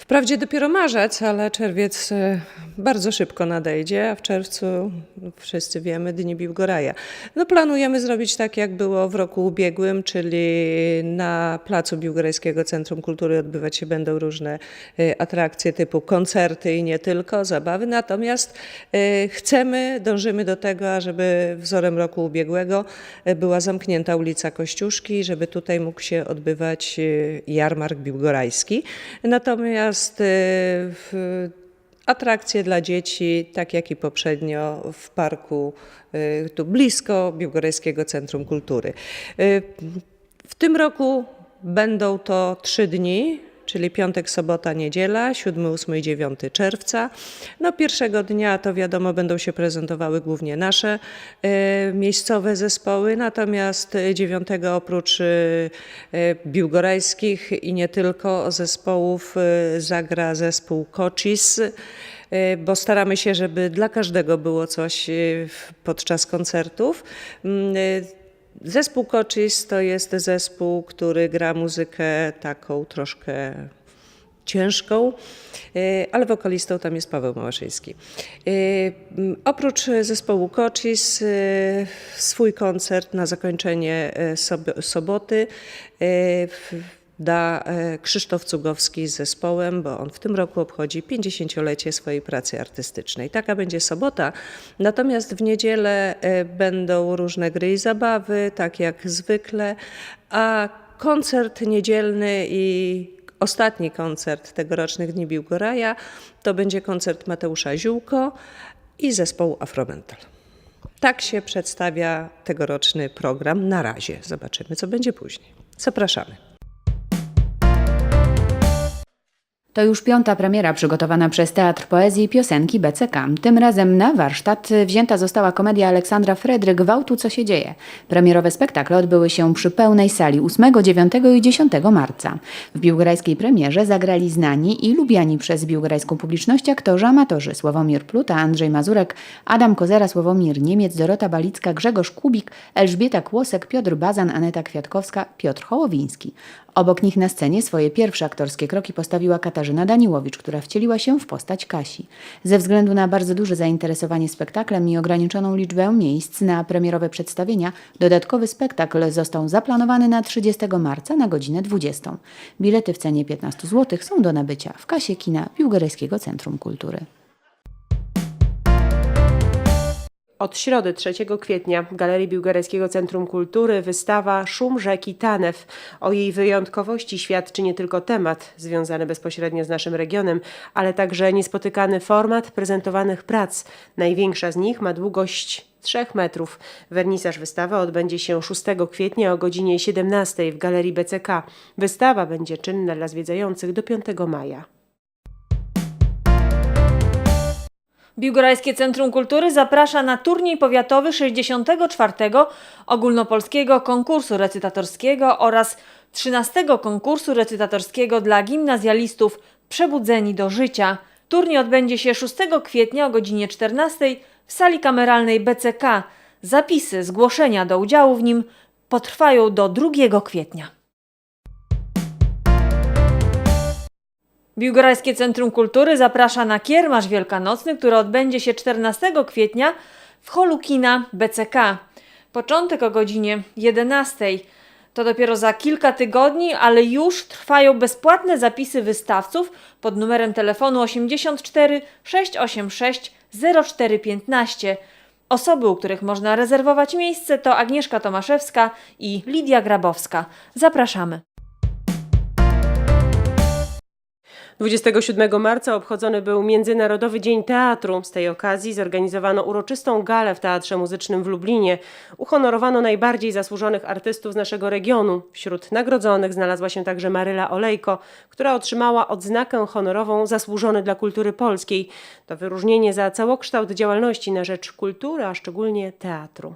Wprawdzie dopiero marzec, ale czerwiec e, bardzo szybko nadejdzie, a w czerwcu wszyscy wiemy Dni Biłgoraja. No planujemy zrobić tak, jak było w roku ubiegłym, czyli na placu Biłgorajskiego Centrum Kultury odbywać się będą różne e, atrakcje typu koncerty i nie tylko, zabawy. Natomiast e, chcemy, dążymy do tego, ażeby wzorem roku ubiegłego była zamknięta ulica Kościuszki, żeby tutaj mógł się odbywać jarmark biłgorajski. Natomiast e, w, atrakcje dla dzieci, tak jak i poprzednio w parku y, tu blisko Biłgorajskiego Centrum Kultury. Y, W tym roku będą to trzy dni, czyli piątek, sobota, niedziela, 7, 8 i 9 czerwca. No pierwszego dnia to wiadomo będą się prezentowały głównie nasze y, miejscowe zespoły, natomiast 9 oprócz y, biłgorajskich i nie tylko zespołów y, zagra zespół Kocis bo staramy się, żeby dla każdego było coś podczas koncertów. Zespół Kocis to jest zespół, który gra muzykę taką troszkę ciężką, y, ale wokalistą tam jest Paweł Małaszyński. M, Oprócz zespołu Kocis, y, swój koncert na zakończenie sob- soboty da e, Krzysztof Cugowski z zespołem, bo on w tym roku obchodzi 50-lecie swojej pracy artystycznej. Taka będzie sobota, natomiast w niedzielę e, będą różne gry i zabawy, tak jak zwykle, a koncert niedzielny i ostatni koncert tegorocznych Dni Biłgoraja to będzie koncert Mateusza Ziółko i zespołu Afromental. Tak się przedstawia tegoroczny program na razie. Zobaczymy, co będzie później. Zapraszamy. To już piąta premiera przygotowana przez Teatr Poezji i Piosenki BCK. Tym razem na warsztat wzięta została komedia Aleksandra Fredryk Wałtu Co się dzieje. Premierowe spektakle odbyły się przy pełnej sali 8, 9 i 10 marca. W biłgorajskiej premierze zagrali znani i lubiani przez biłgorajską publiczność aktorzy amatorzy Sławomir Pluta, Andrzej Mazurek, Adam Kozera, Sławomir Niemiec, Dorota Balicka, Grzegorz Kubik, Elżbieta Kłosek, Piotr Bazan, Aneta Kwiatkowska, Piotr Hołowiński. Obok nich na scenie swoje pierwsze aktorskie kroki postawiła Katarzyna Daniłowicz, która wcieliła się w postać Kasi. Ze względu na bardzo duże zainteresowanie spektaklem i ograniczoną liczbę miejsc na premierowe przedstawienia, dodatkowy spektakl został zaplanowany na 30 marca na godzinę 20. Bilety w cenie 15 zł są do nabycia w kasie kina Biłgorajskiego Centrum Kultury. Od środy 3 kwietnia w Galerii Biłgorajskiego Centrum Kultury wystawa Szum rzeki Tanew. O jej wyjątkowości świadczy nie tylko temat związany bezpośrednio z naszym regionem, ale także niespotykany format prezentowanych prac. Największa z nich ma długość 3 metrów. Wernisaż wystawy odbędzie się 6 kwietnia o godzinie 17 w Galerii BCK. Wystawa będzie czynna dla zwiedzających do 5 maja. Biłgorajskie Centrum Kultury zaprasza na turniej powiatowy 64. ogólnopolskiego konkursu recytatorskiego oraz 13 konkursu recytatorskiego dla gimnazjalistów Przebudzeni do życia. Turniej odbędzie się 6 kwietnia o godzinie 14 w sali kameralnej BCK. Zapisy, zgłoszenia do udziału w nim potrwają do 2 kwietnia. Biłgorajskie Centrum Kultury zaprasza na kiermasz wielkanocny, który odbędzie się 14 kwietnia w holu kina BCK. Początek o godzinie 11. To dopiero za kilka tygodni, ale już trwają bezpłatne zapisy wystawców pod numerem telefonu 84 686 0415. Osoby, u których można rezerwować miejsce to Agnieszka Tomaszewska i Lidia Grabowska. Zapraszamy. 27 marca obchodzony był Międzynarodowy Dzień Teatru. Z tej okazji zorganizowano uroczystą galę w Teatrze Muzycznym w Lublinie. Uhonorowano najbardziej zasłużonych artystów z naszego regionu. Wśród nagrodzonych znalazła się także Maryla Olejko, która otrzymała odznakę honorową Zasłużony dla Kultury Polskiej. To wyróżnienie za całokształt działalności na rzecz kultury, a szczególnie teatru.